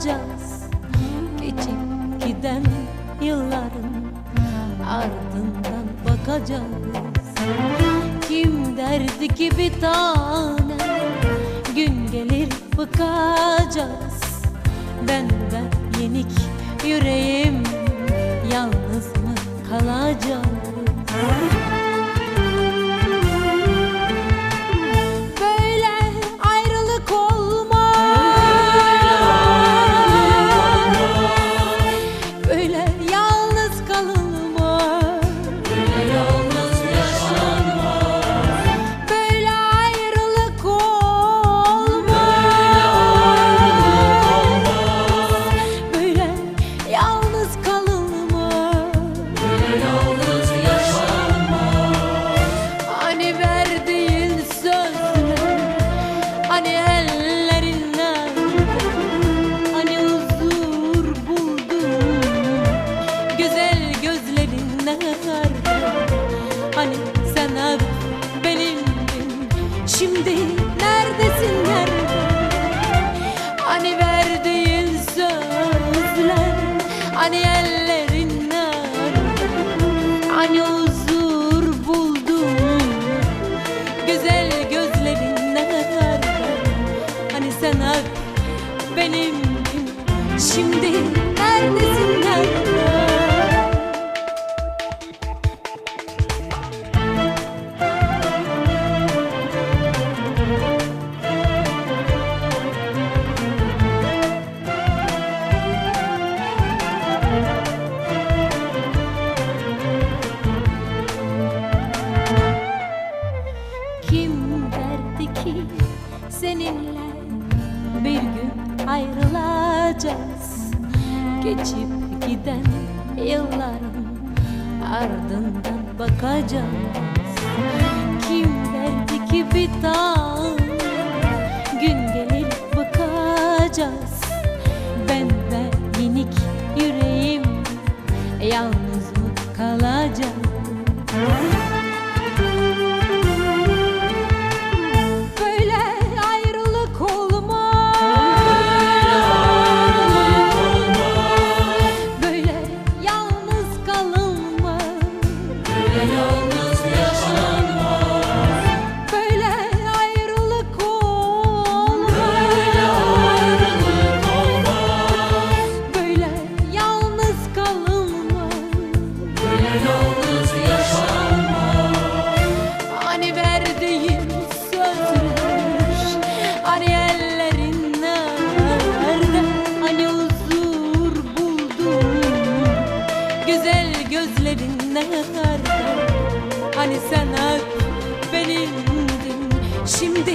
Ayrılacağız Geçip giden yılların Ardından bakacağız. Kim derdi ki bir tane Gün gelir bıkacağız Benden yenik yüreğim Yalnız mı kalacağız Hani ellerinden Hani huzur Kim derdi ki seninle bir gün ayrılacağız? Geçip giden yılların ardından bakacağız. Kim derdi ki bir tane gün gelir bakacağız? Ben de minik yüreğim yalnız nerede Hani sen hep benimdin Şimdi